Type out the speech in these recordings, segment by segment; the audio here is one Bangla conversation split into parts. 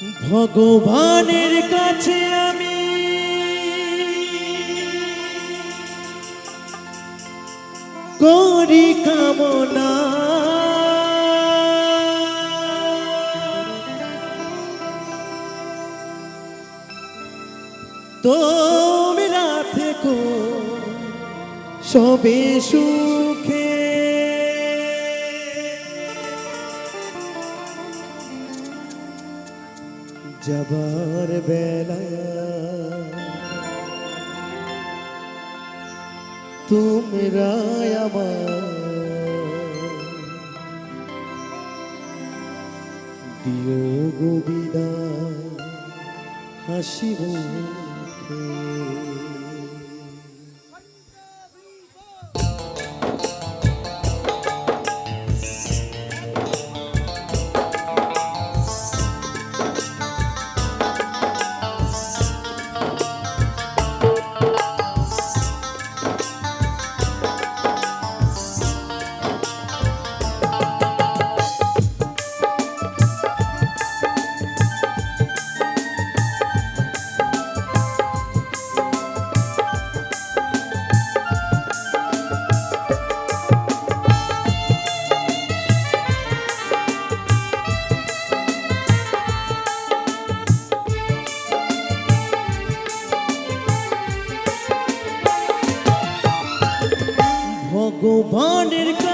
ভগবানের কাছে আমি করি কামনা। তোমরা থেকো সবে সুখে যাবার বেলা তোমরা আমার দিও গোবিদা হাসিব ভগবানের কাছে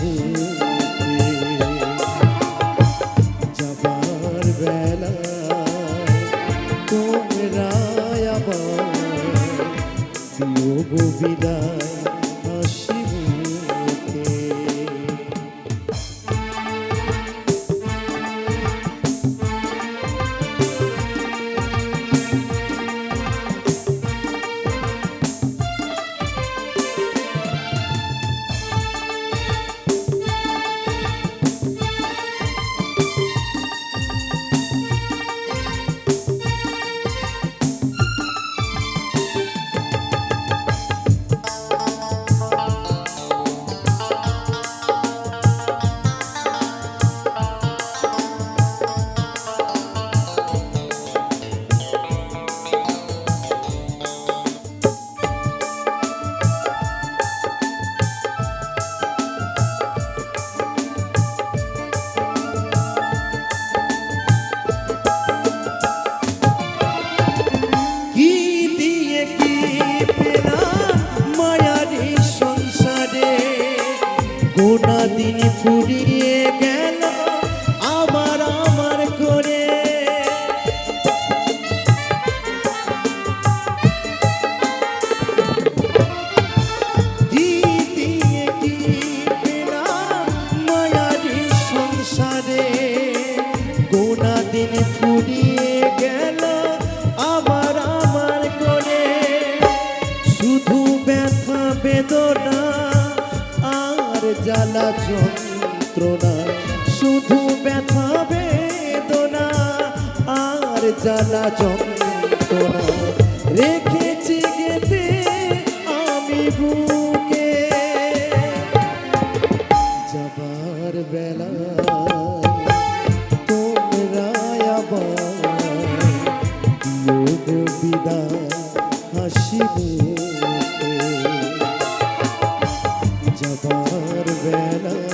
বিদায় দিন ফুরিয়ে গেল আমার আমার করে। মায়ারি সংসারে? গোনা দিন ফুরিয়ে যন্ত্রণা, শুধু ব্যথা, বেদনা আর জ্বালা যন্ত্রণা। রেখেছি গেতে আমি বুকে। যাবার বেলা তোমরা আবার বিদায় হাসি যাবার বেলা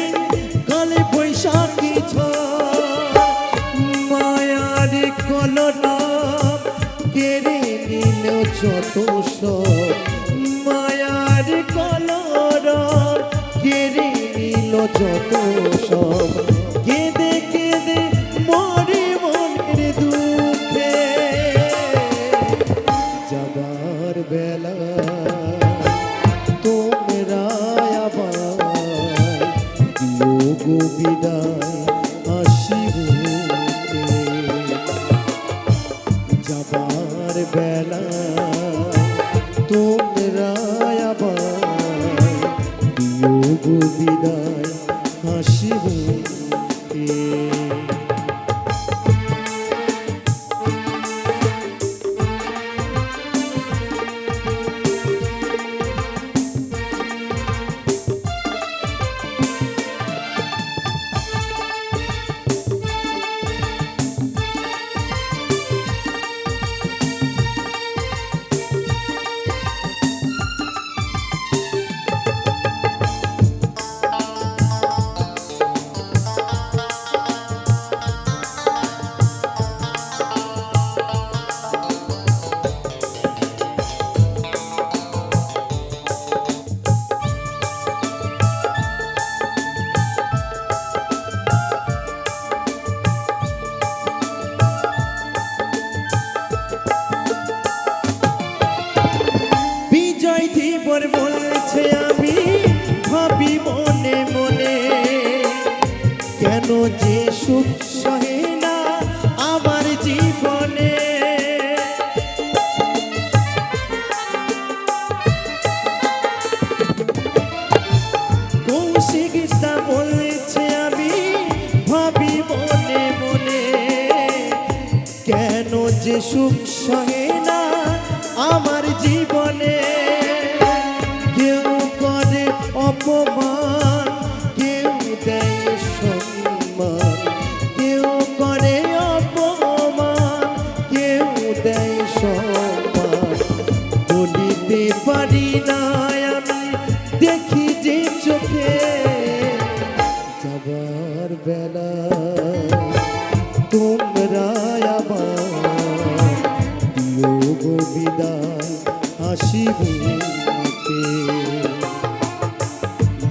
যত মায়ার কলরা কেড়ে নিল যত কেঁদে কেঁদে মরে মনের দুঃখে যাবার বেলা তোমরা আবার গো বিদায়। কেন যে সুখ সহে না আমার জীবনে? কৌশিক তা বলছে আমি ভাবি মনে মনে? কেন যে সুখ সহে না আমার জীবনে? পারি না আমি। দেখি যে চোখে যাবার বেলা। তোমরা গো বিদায় হাসিবুকে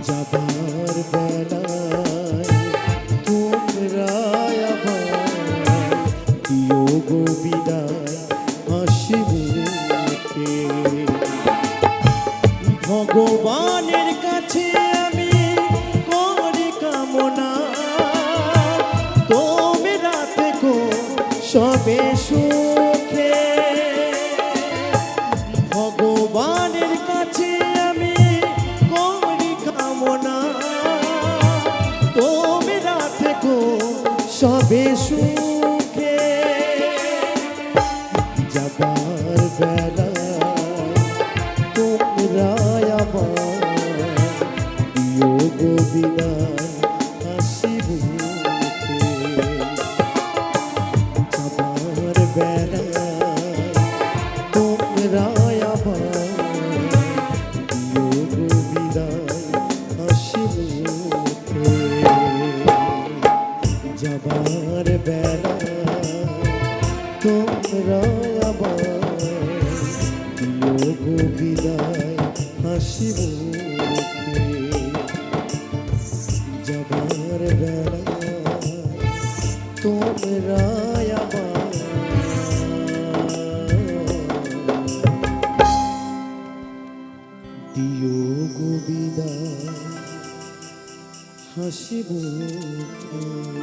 যাবার বেলায় সবে সুখে। ভগবানের কাছে আমি করি কামনা। তোমরা থেকো সবে সুখে। যাবার বেলা বেলা তোমরা দিও গো বিদায়। হাসি মুখে